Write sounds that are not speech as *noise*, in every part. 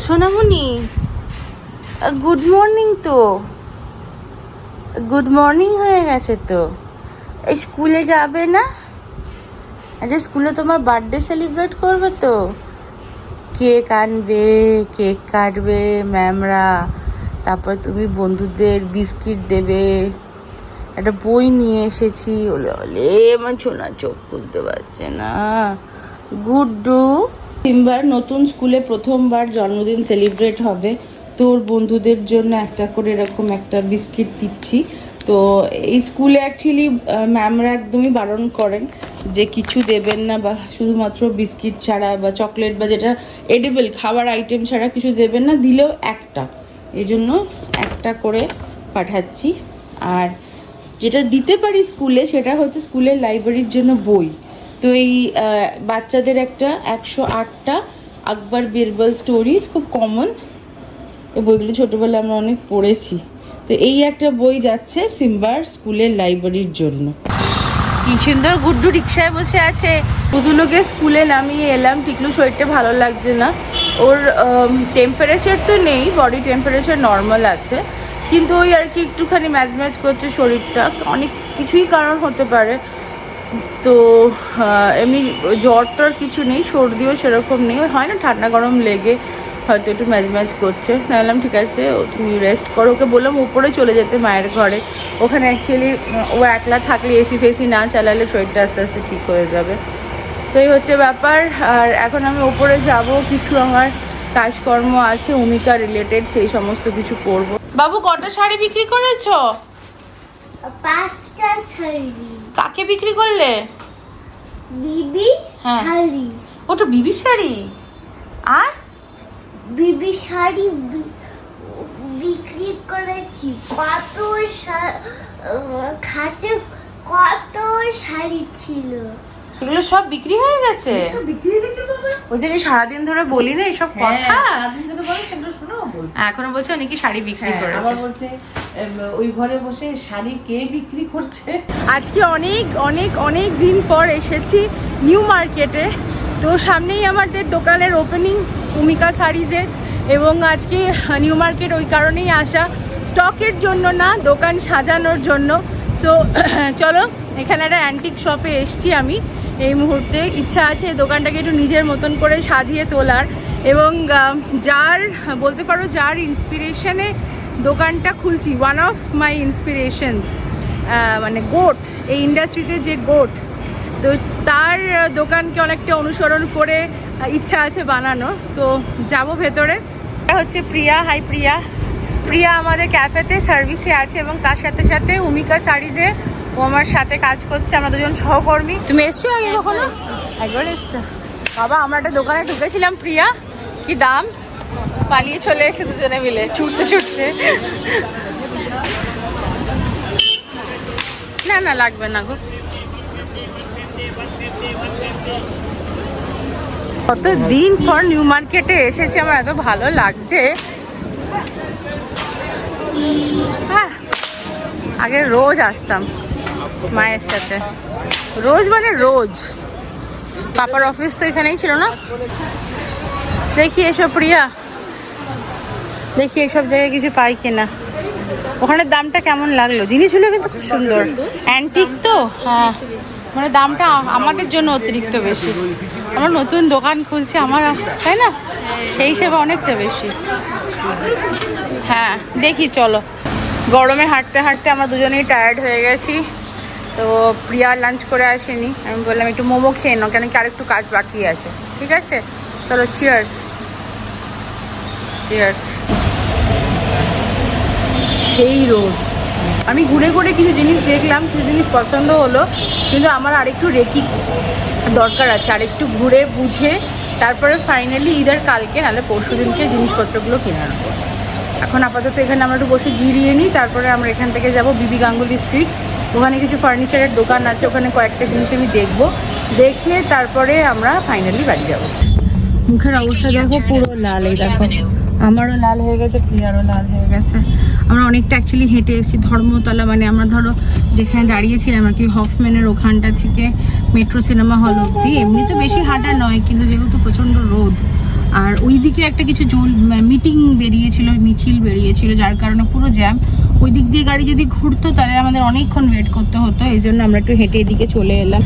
সোনামণি good morning তো। Good morning হয়ে গেছে তো। এই স্কুলে যাবে না? আচ্ছা স্কুলে তোমার বার্থডে সেলিব্রেট করবে তো? কেক আনবে, কেক কাটবে ম্যামরা তারপর তুমি বন্ধুদের বিস্কিট দেবে। একটা বই নিয়ে এসেছি। ওলে ওলে আমার ছোনা চোখ খুলতে পারছে না। গুড্ডু তিনবার নতুন স্কুলে প্রথমবার জন্মদিন সেলিব্রেট হবে। তোর বন্ধুদের জন্য একটা করে এরকম একটা বিস্কিট দিচ্ছি। তো এই স্কুলে অ্যাকচুয়ালি ম্যামরা একদমই বারণ করেন যে কিছু দেবেন না বা শুধুমাত্র বিস্কিট ছাড়া বা চকলেট বা যেটা এডিবল খাবার আইটেম ছাড়া কিছু দেবেন না, দিলেও একটা। এই জন্য একটা করে পাঠাচ্ছি। আর যেটা দিতে পারি স্কুলে, সেটা হচ্ছে স্কুলের লাইব্রেরির জন্য বই। তো এই বাচ্চাদের একটা একশো আটটা আকবর বীরবল স্টোরিজ খুব কমন এই বইগুলো ছোটোবেলায় আমরা অনেক পড়েছি। তো এই একটা বই যাচ্ছে সিম্বার স্কুলের লাইব্রেরির জন্য। কি সুন্দর গুড্ডু রিক্সায় বসে আছে। পুতুলোকে স্কুলে নামিয়ে এলাম টিকলু শরীরটা ভালো লাগছে না। ওর টেম্পারেচার তো নেই বডি টেম্পারেচার নর্মাল আছে। কিন্তু ওই আর কি একটুখানি ম্যাচ ম্যাচ করছে শরীরটা। অনেক কিছুই কারণ হতে পারে। তো এমনি জ্বর টর কিছু নেই সর্দিও সেরকম নেই। ওই হয় না ঠান্ডা গরম লেগে হয়তো একটু ম্যাচ ম্যাচ করছে। না বললাম ঠিক আছে ও তুমি রেস্ট করো। ওকে বললাম উপরে চলে যেতে মায়ের ঘরে। ওখানে অ্যাকচুয়ালি ও একলা থাকলে এসি ফেসি না চালালে শরীরটা আস্তে আস্তে ঠিক হয়ে যাবে। তো এই হচ্ছে ব্যাপার। আর এখন আমি ওপরে যাব কিছু আমার কাজকর্ম আছে উমিকা রিলেটেড সেই সমস্ত কিছু করব। বাবু কটা শাড়ি বিক্রি করেছ? পাঁচটা শাড়ি। কাকে বিক্রি করলে? বিবি হ্যাঁ। শাড়ি। ওটা বিবি শাড়ি? আর? বিবি শাড়ি বিক্রি করেছি। কত শা- খাটে কত শাড়ি ছিল। সেগুলো সব বিক্রি হয়ে গেছে? ওই যে আমি সারাদিন ধরে বলি না এসব কথা? এখনও বলছে উনি কি শাড়ি বিক্রি হ্যাঁ, করেছে। আবার বলছে ওই ঘরে বসে শাড়ি কে বিক্রি করছে? আজকে অনেক অনেক অনেক দিন পর এসেছি নিউ মার্কেটে। তো সামনেই আমাদের দোকানের ওপেনিং ভূমিকা শাড়িজের এবং আজকে নিউ মার্কেট ওই কারণেই আসা। স্টকের জন্য না দোকান সাজানোর জন্য। সো *clears throat* চলো এখানে একটা অ্যান্টিক শপে এসছি আমি। এই মুহূর্তে ইচ্ছা আছে দোকানটাকে একটু নিজের মতন করে সাজিয়ে তোলার। এবং যার বলতে পারো যার ইন্সপিরেশনে দোকানটা খুলছি ওয়ান অফ মাই ইন্সপিরেশনস মানে গোট এই ইন্ডাস্ট্রিতে যে গোট তো তার দোকানকে অনেকটা অনুসরণ করে ইচ্ছা আছে বানানো। তো যাব ভেতরে। হচ্ছে প্রিয়া। হাই প্রিয়া। প্রিয়া আমাদের ক্যাফেতে সার্ভিসে আছে এবং তার সাথে সাথে উমিকা শাড়িজে ও আমার সাথে কাজ করছে। আমরা দুজন সহকর্মী। তুমি এসছো আগে কখনো? একবার এসছো। বাবা আমরা একটা দোকানে ঢুকেছিলাম প্রিয়া। কি দাম? পালিয়ে চলে এসে দুজনে মিলে, ছুটতে ছুটতে। না না, লাগবে না গো। কত দিন পর নিউ মার্কেটে এসেছি, আমার এত ভালো লাগছে। আগে রোজ আসতাম মায়ের সাথে। রোজ মানে রোজ। পাপার অফিস তো এখানেই ছিল না? দেখি এসব প্রিয়া। দেখি এসব জায়গায় কিছু পাই কিনা। ওখানে দামটা কেমন লাগল? জিনিসগুলো কিন্তু খুব সুন্দর। অ্যান্টিক তো? হ্যাঁ। মানে দামটা আমাদের জন্য অতিরিক্ত বেশি। আমার নতুন দোকান খুলছে, আমার তাই না? সেই হিসেবে অনেকটা বেশি। হ্যাঁ দেখি চলো। গরমে হাঁটতে হাঁটতে আমরা দুজনেই টায়ার্ড হয়ে গেছি। তো প্রিয়া লাঞ্চ করে আসেনি। আমি বললাম, একটু মোমো খেয়ে নাও, কেন কি আরেকটু কাজ বাকি আছে। ঠিক আছে? চলো চিয়ার্স চিয়ার্স সেই রোড আমি ঘুরে ঘুরে কিছু জিনিস দেখলাম কিছু জিনিস পছন্দ হলো কিন্তু আমার আরেকটু রেকি দরকার আছে আরেকটু ঘুরে বুঝে তারপরে ফাইনালি ইদার কালকে নাহলে পরশু দিনকে জিনিসপত্রগুলো কিনে আনব। এখন আপাতত এখানে আমরা একটু বসে জিরিয়ে নিই তারপরে আমরা এখান থেকে যাব বিবি গাঙ্গুলি স্ট্রিট ওখানে কিছু ফার্নিচারের দোকান আছে ওখানে কয়েকটা জিনিস আমি দেখব। দেখে তারপরে আমরা ফাইনালি বাড়ি যাব। মুখের অবস্থা দেখো পুরো লাল এই দেখো। আমারও লাল হয়ে গেছে, প্রিয়ারও লাল হয়ে গেছে। আমরা অনেকটা অ্যাকচুয়ালি হেঁটে এসেছি ধর্মতলা মানে আমরা ধরো যেখানে দাঁড়িয়েছিলাম আর কি হফম্যানের ওখানটা থেকে মেট্রো সিনেমা হল অব্দি এমনি তো বেশি হাঁটা নয়, কিন্তু যেহেতু প্রচণ্ড রোদ, আর ওই দিকে একটা কিছু জল মিটিং বেরিয়েছিল, মিছিল বেরিয়েছিল, যার কারণে পুরো জ্যাম ওই দিক দিয়ে গাড়ি যদি ঘুরতো, তাহলে আমাদের অনেকক্ষণ ওয়েট করতে হতো, এই জন্য আমরা একটু হেঁটে এদিকে চলে এলাম।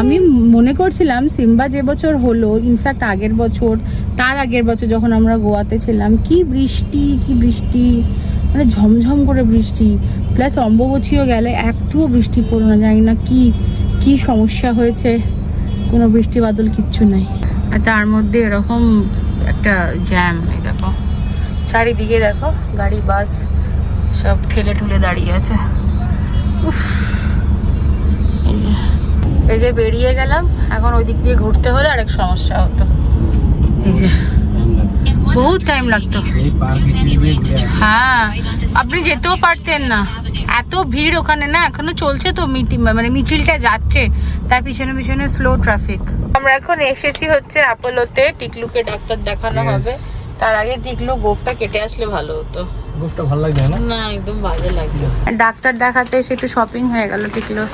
আমি মনে করছিলাম সিম্বা যে বছর হলো ইনফ্যাক্ট আগের বছর, তার আগের বছর যখন আমরা গোয়াতে ছিলাম, কি বৃষ্টি কি বৃষ্টি মানে ঝমঝম করে বৃষ্টি প্লাস অম্বুবচিও গেলে একটুও বৃষ্টি পড়ল না, জানি না কি কি সমস্যা হয়েছে, কোনো বৃষ্টি বাদল কিচ্ছু নাই। আর তার মধ্যে এরকম একটা জ্যাম এই দেখো। চারিদিকে দেখো, গাড়ি বাস সব ঠেলে ঠুলে দাঁড়িয়ে আছে। উফ। এই যে বেরিয়ে গেলাম এখন ওই দিক দিয়ে ঘুরতে হলে আরেক সমস্যা হতো। এই যে বহুত টাইম লাগতো। হ্যাঁ আপনি যেতেও পারতেন না। এত ভিড় ওখানে না এখনও চলছে তো মিটিং মানে মিছিলটা যাচ্ছে তার পিছনে পিছনে স্লো ট্রাফিক আমরা এখন এসেছি হচ্ছে অ্যাপোলোতে টিকলুকে ডাক্তার দেখানো হবে। তার আগে টিকলু গোফটা কেটে আসলে ভালো হতো। গোফটা ভালো লাগছে না? না একদম বাজে লাগছে। ডাক্তার দেখাতে এসে একটু শপিং হয়ে গেল টিকলুর।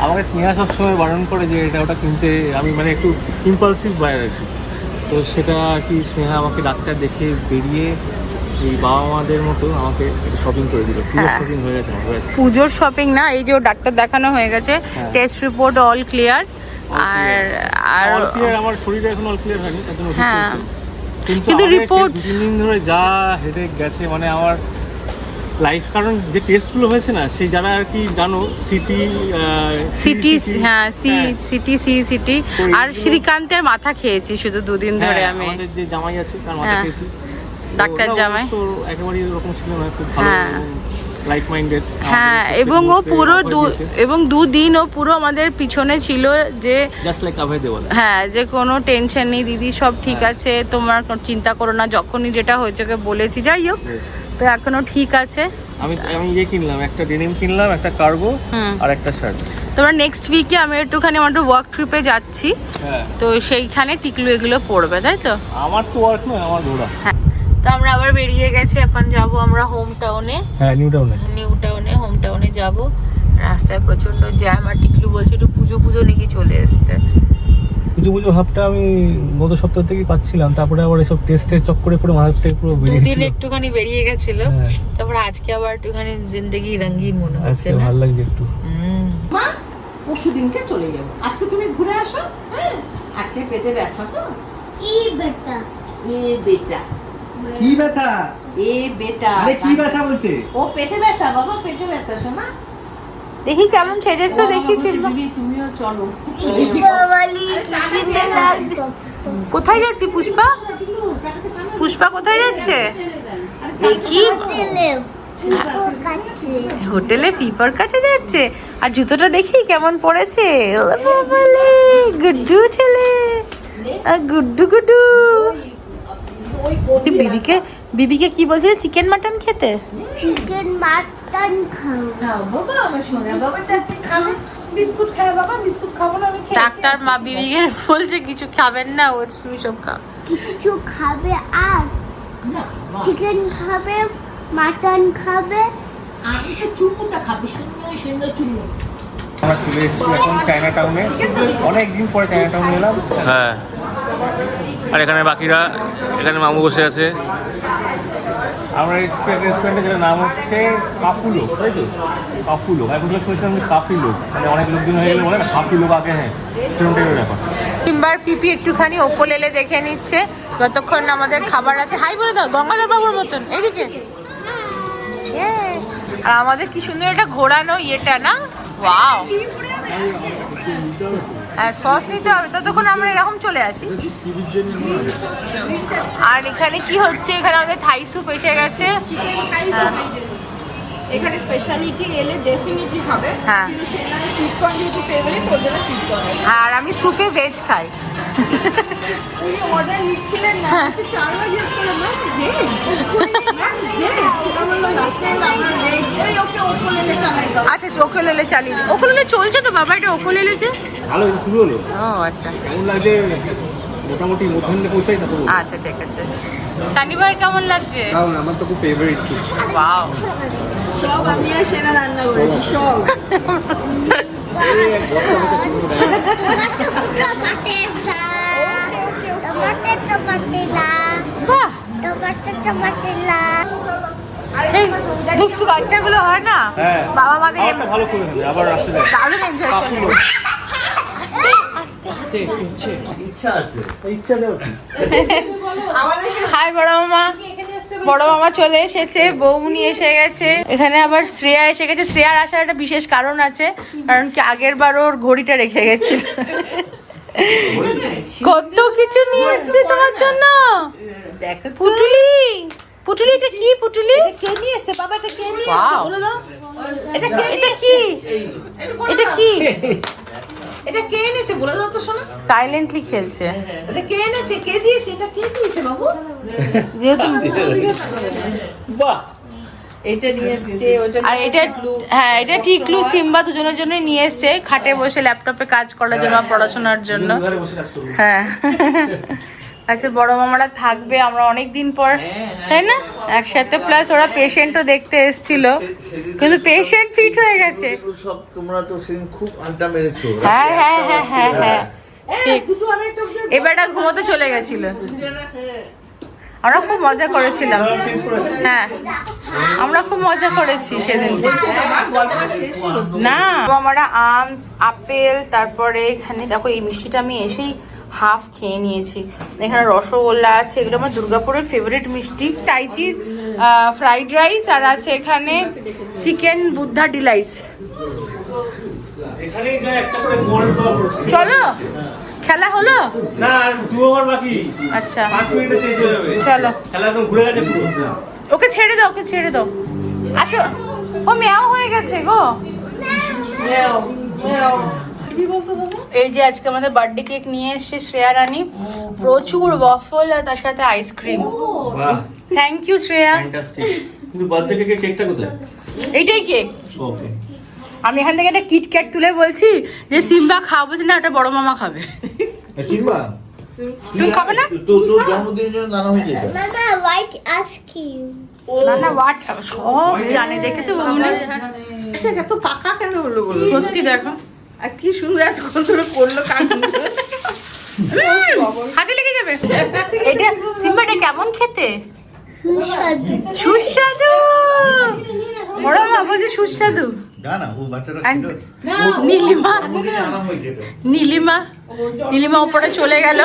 আমাকে স্নেহা সবসময় বারণ করে যে এটা ওটা কিনতে আমি মানে একটু ইম্পালসিভ বাইরে আর কি তো সেটা আর কি স্নেহা আমাকে ডাক্তার দেখে বেরিয়ে এই বাবা মাদের মতো আমাকে শপিং করে দিল হ্যাঁ। শপিং হয়ে গেছে পুজোর শপিং না এই যে ডাক্তার দেখানো হয়ে গেছে হ্যাঁ। টেস্ট রিপোর্ট অল ক্লিয়ার আর আর অল ক্লিয়ার আমার শরীরে এখন অল ক্লিয়ার হয়নি তার জন্য হ্যাঁ। কিন্তু তিন দিন ধরে যা হেডেক গেছে মানে আমার লাইফ কারণ যে টেস্টগুলো হয়েছে না সেই যারা আর কি জানো সিটি সিটি হ্যাঁ সি সিটি সি সিটি আর শ্রীকান্তের মাথা খেয়েছি শুধু দুদিন ধরে আমি। হ্যাঁ, আমাদের যে জামাই আছে তার মাথা হ্যাঁ। খেয়েছি। ডাক্তার জামাই। একেবারেই এরকম ছিল না খুব ভালো হ্যাঁ। লাইক মাইন্ডেড হ্যাঁ এবং ও পুরো দু- এবং দুদিন ও পুরো আমাদের পিছনে ছিল যে জাস্ট লাইক অভয় দেওয়াল হ্যাঁ যে কোনো টেনশন নেই দিদি সব ঠিক আছে তোমার চিন্তা করো না যখনই যেটা হয়েছে ওকে বলেছি যাই হোক। তো এখনও ঠিক আছে। আমি আমি ইয়ে কিনলাম একটা ডেনিম কিনলাম একটা কার্গো আর একটা শার্ট তোমরা নেক্সট উইকে আমি একটুখানি আমার একটু ওয়ার্ক ট্রিপে যাচ্ছি। হ্যাঁ। তো সেইখানে টিকলু এগুলো পড়বে তাই তো? আমার তো ওয়ার্ক নয় আমার ঘোরা। তো আমরা আবার বেরিয়ে গেছি এখন যাব আমরা হোম টাউনে হ্যাঁ নিউ টাউনে নিউ টাউনে হোম টাউনে যাব। রাস্তায় প্রচণ্ড জ্যাম আর টিকলু বলছে একটু পুজো পুজো নাকি চলে এসছে। পুজো পুজো ভাবটা আমি গত সপ্তাহ থেকেই পাচ্ছিলাম। তারপরে আবার এসব টেস্টের চক্করে পুরো মাথার থেকে পুরো বেরিয়ে গেছিল। একটুখানি বেরিয়ে গেছিল। হ্যাঁ। তারপর আজকে আবার একটুখানি জিন্দগি রঙিন মনে হচ্ছে আজকে না? ভালো লাগছে একটু। হুম। মা পরশু দিনকে চলে যাব। আজকে তুমি ঘুরে আসো হ্যাঁ? আজকে পেটে ব্যথা তো? ই বেটা এ বেটা। কি ব্যথা? এ বেটা। আরে কি ব্যথা বলছে? ও পেটে ব্যথা বাবা পেটে ব্যথা শোনা দেখি কেমন সেজেছো দেখি কোথায় যাচ্ছি পুষ্পা? পুষ্পা কোথায় যাচ্ছে? দেখি। হোটেলে পিপার কাছে। যাচ্ছে? আর জুতোটা দেখি কেমন পড়েছে? গুড্ডু ছেলে। গুড্ডু গুড্ডু। তুই বিবিকে বিবিকে কি বলছিস চিকেন মাটন খেতে? চিকেন মাটন খাও। নাও বাবা আমার সোনা বাবাটা খাবে? বিস্কুট খায় বাবা বিস্কুট খাব না আমি ডাক্তার মা বিবিকে বলছে কিছু খাবেন না ও তুমি সব খাও। কিছু খাবে আর চিকেন খাবে মাটন খাবে। আমি তো চুমুটা খাব সুন্দর সুন্দর চুমু আমরা চলে এসেছি এখন চায়না টাউনে অনেক দিন পরে চায়না টাউনে এলাম। হ্যাঁ। আর এখানে বাকিরা এখানে মামু বসে আছে। আমরা রেস্টুরেন্টে যেটা নাম হচ্ছে কাফুলো, তাই তো? কাফুলো। এখন তো শুনেছিলাম যে কাফি লোক মানে অনেক লোকদিন হয়ে গেলে বলে না কাফি লোক আগে হ্যাঁ সেরকম টাইপের ব্যাপার। তিনবার পিপি একটুখানি ওপোলেলে দেখে নিচ্ছে, যতক্ষণ আমাদের খাবার আছে। হাই বলে দাও, গঙ্গাধর বাবুর মতন Yay! আর আমাদের কি সুন্দর একটা ঘোরানো ইয়েটা না? ওয়াও সস নিতে হবে ততক্ষণ আমরা এরকম চলে আসি। আর এখানে কি হচ্ছে এখানে আমাদের থাই স্যুপ এসে গেছে। এখানে স্পেশালিটি এলে ডেফিনেটলি হবে। হ্যাঁ। কিন্তু সেখানে সুইট কর্ন যেহেতু ফেভারিট ওর জন্য সুইট কর্ন আর আমি স্যুপে ভেজ খাই। উনি অর্ডার নিচ্ছিলেন না জিজ্ঞেস করলাম ভেজ আচ্ছা ওকলেলে চালিয়ে দিই। ওকলেলে চলছে তো বাবা এটা ওকলেলে যে ভালো শুরু হলো ও আচ্ছা কেমন লাগছে মোটামুটি মধ্যাহ্নে পৌঁছাই বলব। আচ্ছা ঠিক আছে শনিবার কেমন লাগছে কারণ আমার তো খুব ফেভারিট ছিল ওয়াও সব আমি আর সেনা রান্না করেছি সব টমাটে টমাটে লা বাহ টমাটে টমাটে লা সেই দুষ্টু বাচ্চাগুলো হয় না? হ্যাঁ। বাবা মাদের ভালো করে দেবে আবার আসতে দেয়। দারুণ এনজয় করে ইচ্ছা আছে। ইচ্ছা দেও হাই বড় মামা। বড় মামা চলে এসেছে বৌমনি এসে গেছে। এখানে আবার শ্রেয়া এসে গেছে। শ্রেয়ার আসার একটা বিশেষ কারণ আছে কারণ কি আগের বার ওর ঘড়িটা রেখে গেছিল। কত কিছু নিয়ে এসছে তোমার জন্য। দেখো পুটুলি। পুটুলি এটা কি পুটুলি? কে নিয়ে এসছে বাবা এটা কে নিয়ে. এসছে বলে দাও। এটা কে? এটা কি? এটা কি? এটা কে এনেছে বলে দাও তো শোনা। সাইলেন্টলি খেলছে। এটা কে এনেছে কে দিয়েছে? এটা কে দিয়েছে বাবু? যেহেতু বাহ। এটা নিয়ে এসছে ওটা আর এটা হ্যাঁ এটা টিকলু সিম্বা দুজনের জন্য নিয়ে এসছে। খাটে বসে ল্যাপটপে কাজ করার জন্য পড়াশোনার জন্য। ঘরে বসে কাজ করব। হ্যাঁ। *laughs* আচ্ছা বড় মামারা থাকবে আমরা অনেক দিন পর তাই না? একসাথে প্লাস ওরা পেশেন্টও দেখতে এসেছিল। কিন্তু পেশেন্ট ফিট হয়ে গেছে। সব তোমরা তো সেদিন খুব আড্ডা মেরেছো। হ্যাঁ হ্যাঁ হ্যাঁ হ্যাঁ হ্যাঁ। এবারটা ঘুমোতে চলে গেছিল। আমরা খুব মজা করেছিলাম। হ্যাঁ আমরা খুব মজা করেছি সেদিন। না। আমরা আম আপেল তারপরে এখানে দেখো এই মিষ্টিটা আমি এসেই হাফ খেয়ে নিয়েছি। এখানে রসগোল্লা আছে এগুলো আমার দুর্গাপুরের ফেভারিট মিষ্টি। টাইচির ফ্রাইড রাইস আর আছে এখানে চিকেন বুদ্ধা ডিলাইস এখানেই যায় একটা করে মোড় ড্র করছি। চলো খেলা হলো? না আর দু ওভার বাকি। আচ্ছা। পাঁচ মিনিটে শেষ হয়ে যাবে। চলো। খেলা একদম ঘুরে গেছে পুরো। ওকে ছেড়ে দাও ওকে ছেড়ে দাও। আসো। ও মেয়াও হয়ে গেছে গো। এই যে আজকে আমাদের বার্থডে কেক নিয়ে এসেছে শ্রেয়া রানী। প্রচুর ওয়াফল আর তার সাথে ice cream thank you Shreya. Fantastic কিন্তু বার্থডে কেকের কেকটা কোথায়? এইটাই কেক ওকে আমি এখান থেকে একটা কিটক্যাট তুলে বলছি যে সিম্বা খাব বলছে না ওটা বড় মামা খাবে। চিনবা তুমি খাবে না? তো তোর জন্মদিনের জন্য জানা হয়েছে এটা? মামা হোয়াইট আইসক্রিম না না হোয়াট সব জানে দেখেছ এত পাকা কেন হলো বলো? সত্যি দেখো। আর কি সুন্দর এতক্ষণ ধরে করল হাতে লেগে যাবে। এটা সিম্বা এটা কেমন খেতে? সুস্বাদু। বড় মা বলছে সুস্বাদু। নীলিমা। নীলিমা। নীলিমা উপরে চলে গেল।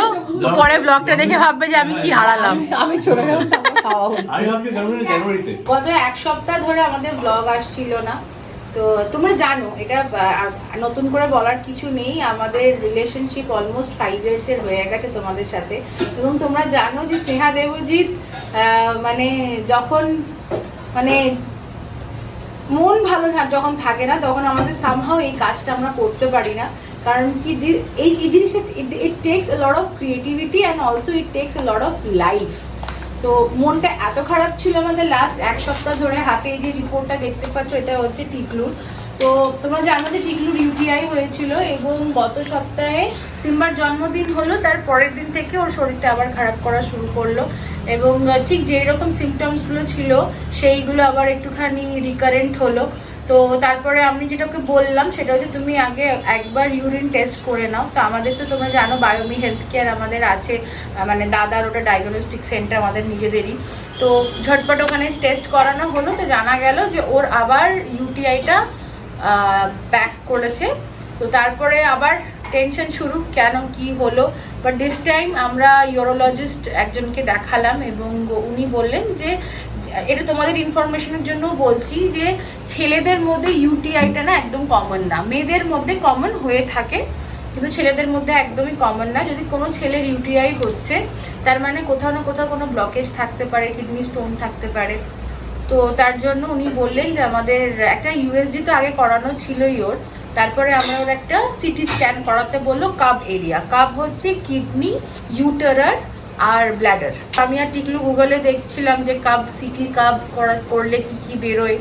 পরে ব্লগটা দেখে ভাববে যে আমি কি হারালাম। আমি চলে গেলাম গত এক সপ্তাহ ধরে আমাদের ব্লগ আসছিল না। তো তোমরা জানো, এটা নতুন করে বলার কিছু নেই, আমাদের রিলেশনশিপ অলমোস্ট ফাইভ ইয়ার্স এর হয়ে গেছে তোমাদের সাথে। এবং তোমরা জানো যে স্নেহা দেবজিৎ মানে যখন মানে মন ভালো যখন থাকে না, তখন আমাদের সামহাও এই কাজটা আমরা করতে পারি না। কারণ কি এই এই জিনিসটা it takes a lot of creativity and also it takes a lot of life তো মনটা এত খারাপ ছিল আমাদের লাস্ট এক সপ্তাহ ধরে হাতে এই যে রিপোর্টটা দেখতে পাচ্ছ, এটা হচ্ছে টিকলুর। তো তোমরা জানো যে টিকলুর ইউটিআই হয়েছিল এবং গত সপ্তাহে সিম্বার জন্মদিন হলো, তার পরের দিন থেকে ওর শরীরটা আবার খারাপ করা শুরু করল এবং ঠিক যেই রকম সিমটমসগুলো ছিল, সেইগুলো আবার একটুখানি রিকারেন্ট হলো। তো তারপরে আমি যেটাকে বললাম সেটা হচ্ছে তুমি আগে একবার ইউরিন টেস্ট করে নাও। তো আমাদের তো তোমরা জানো বায়োমি হেলথ কেয়ার আমাদের আছে মানে দাদার ওটা ডায়াগনস্টিক সেন্টার আমাদের নিজেদেরই। তো ঝটপট ওখানে টেস্ট করানো হলো, তো জানা গেল যে ওর আবার ইউটিআইটা ব্যাক করেছে। তো তারপরে আবার টেনশন শুরু, কেন, কি হলো? বাট দিস টাইম আমরা ইউরোলজিস্ট একজনকে দেখালাম এবং উনি বললেন যে, এটা তোমাদের ইনফরমেশনের জন্য বলছি যে, ছেলেদের মধ্যে ইউটিআইটা না একদম কমন না। মেয়েদের মধ্যে কমন হয়ে থাকে, কিন্তু ছেলেদের মধ্যে একদমই কমন না। যদি কোনো ছেলের ইউটিআই হচ্ছে, তার মানে কোথাও না কোথাও কোনো ব্লকেজ থাকতে পারে কিডনি স্টোন থাকতে পারে। তো তার জন্য উনি বললেন যে, আমাদের একটা ইউএসজি তো আগে করানো ছিলই ওর। তারপরে আমরা ওর একটা সিটি স্ক্যান করাতে বলল কাব এরিয়া। কাব হচ্ছে কিডনি, ইউটারার আর ব্ল্যাডার। আমি আর টিকলু গুগলে দেখছিলাম যে কাব, সিটি কাব করা, করলে কি কি বেরোয়।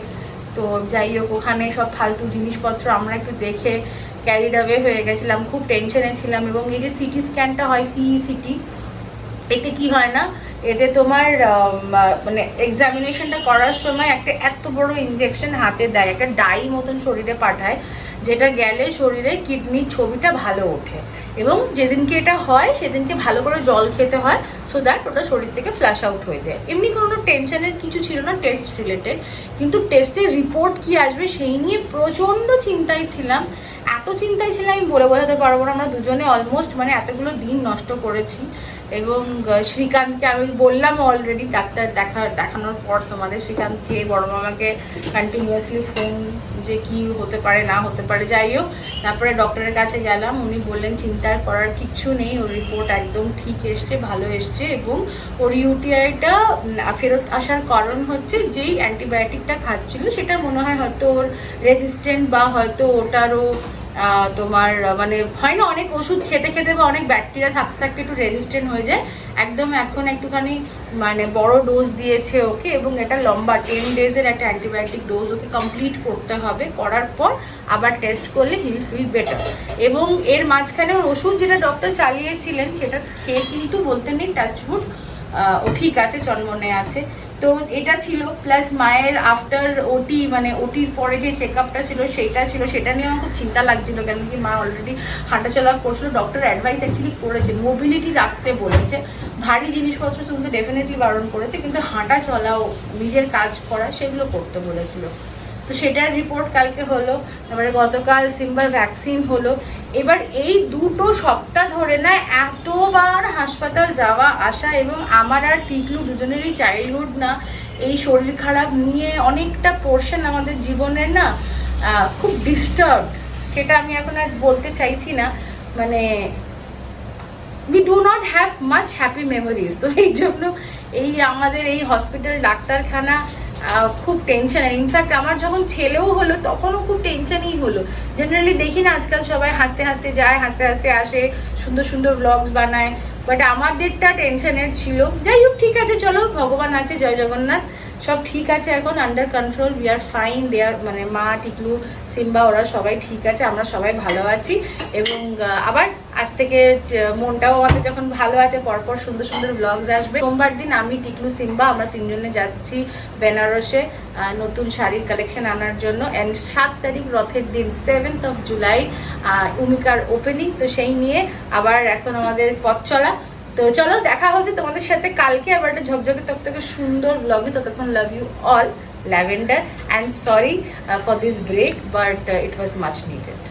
তো যাই হোক, ওখানে সব ফালতু জিনিসপত্র আমরা একটু দেখে ক্যারিড অ্যাওয়ে হয়ে গেছিলাম, খুব টেনশনে ছিলাম। এবং এই যে সিটি স্ক্যানটা হয় সিই সিটি এতে কি হয় না, এতে তোমার মানে এক্সামিনেশনটা করার সময় একটা এত বড় ইনজেকশন হাতে দেয়, একটা ডাই মতন শরীরে পাঠায়। যেটা গেলে শরীরে কিডনির ছবিটা ভালো ওঠে। এবং যেদিনকে এটা হয়, সেদিনকে ভালো করে জল খেতে হয় সো দ্যাট ওটা শরীর থেকে ফ্ল্যাশ আউট হয়ে যায়। এমনি কোনো টেনশনের কিছু ছিল না টেস্ট রিলেটেড কিন্তু টেস্টের রিপোর্ট কি আসবে সেই নিয়ে প্রচণ্ড চিন্তায় ছিলাম। এত চিন্তায় ছিলাম আমি বলে বোঝাতে পারব না। আমরা দুজনে অলমোস্ট মানে এতগুলো দিন নষ্ট করেছি। এবং শ্রীকান্তকে আমি বললাম অলরেডি ডাক্তার দেখা, দেখানোর পর তোমাদের। শ্রীকান্তকে, বড় মামাকে কন্টিনিউয়াসলি ফোন যে কি হতে পারে, না হতে পারে, যাই হোক। তারপরে ডক্টরের কাছে গেলাম। উনি বললেন চিন্তার করার কিচ্ছু নেই। ওর রিপোর্ট একদম ঠিক এসছে, ভালো এসছে। এবং ওর ইউটিআইটা ফেরত আসার কারণ হচ্ছে যেই অ্যান্টিবায়োটিকটা খাচ্ছিল, সেটা মনে হয় হয়তো ওর রেজিস্ট্যান্ট বা হয়তো ওটারও তোমার মানে হয় না, অনেক ওষুধ খেতে খেতে বা অনেক ব্যাকটেরিয়া থাকতে থাকতে একটু রেজিস্ট্যান্ট হয়ে যায়। একদম এখন একটুখানি মানে বড় ডোজ দিয়েছে ওকে এবং এটা লম্বা টেন ডেজের একটা অ্যান্টিবায়োটিক ডোজ ওকে কমপ্লিট করতে হবে। করার পর আবার টেস্ট করলে হিল ফিল বেটার এবং এর মাঝখানে ওর ওষুধ যেটা ডক্টর চালিয়েছিলেন, সেটা খেয়ে কিন্তু বলতে নেই টাচউড ও ঠিক আছে চন্মনে আছে। তো এটা ছিল প্লাস মায়ের আফটার ওটি মানে ওটির পরে যে চেক আপটা ছিল সেটা ছিল। সেটা নিয়ে আমার খুব চিন্তা লাগছিল, কেন কি মা অলরেডি হাঁটাচলা করছিল। ডক্টর অ্যাডভাইস অ্যাকচুয়ালি করেছে মোবিলিটি রাখতে বলেছে। ভারী জিনিসপত্র শুনতে ডেফিনেটলি বারণ করেছে, কিন্তু হাঁটা চলাও নিজের কাজ করা, সেগুলো করতে বলেছিল। তো সেটার রিপোর্ট কালকে হলো তারপরে গতকাল সিম্বার ভ্যাকসিন হলো এবার এই দুটো সপ্তাহ ধরে না এতবার হাসপাতাল যাওয়া, আসা এবং আমার আর টিকলু দুজনেরই চাইল্ডহুড না। এই শরীর খারাপ নিয়ে অনেকটা পোর্শন আমাদের জীবনের না খুব ডিস্টার্ব সেটা আমি এখন আর বলতে চাইছি না। মানে we do not have much happy memories তো এই জন্য এই আমাদের এই হসপিটাল ডাক্তারখানা খুব টেনশন আর ইনফ্যাক্ট আমার যখন ছেলেও হলো, তখনও খুব টেনশনই হলো। জেনারেলি দেখি না আজকাল সবাই হাসতে হাসতে যায়, হাসতে হাসতে আসে, সুন্দর সুন্দর ব্লগস বানায়। বাট আমাদেরটা টেনশনের ছিল। যাই হোক, ঠিক আছে, চলো, ভগবান আছে, জয় জগন্নাথ। সব ঠিক আছে এখন under control we are fine there মানে মা, টিকলু, সিম্বা, ওরা সবাই ঠিক আছে, আমরা সবাই ভালো আছি। এবং আবার আজ থেকে মনটাও আমাদের যখন ভালো আছে, পরপর সুন্দর সুন্দর ব্লগস আসবে। সোমবার দিন আমি, টিকলু, সিম্বা, আমরা তিনজনে যাচ্ছি বেনারসে নতুন শাড়ির কালেকশন আনার জন্য। অ্যান্ড সাত তারিখ রথের দিন সেভেন্থ অফ জুলাই উমিকার ওপেনিং তো সেই নিয়ে আবার এখন আমাদের পথ চলা। তো চলো, দেখা হচ্ছে তোমাদের সাথে কালকে আবার একটা ঝকঝকে তকতকে সুন্দর ব্লগে ততক্ষণ love you all lavender and sorry for this break but it was much needed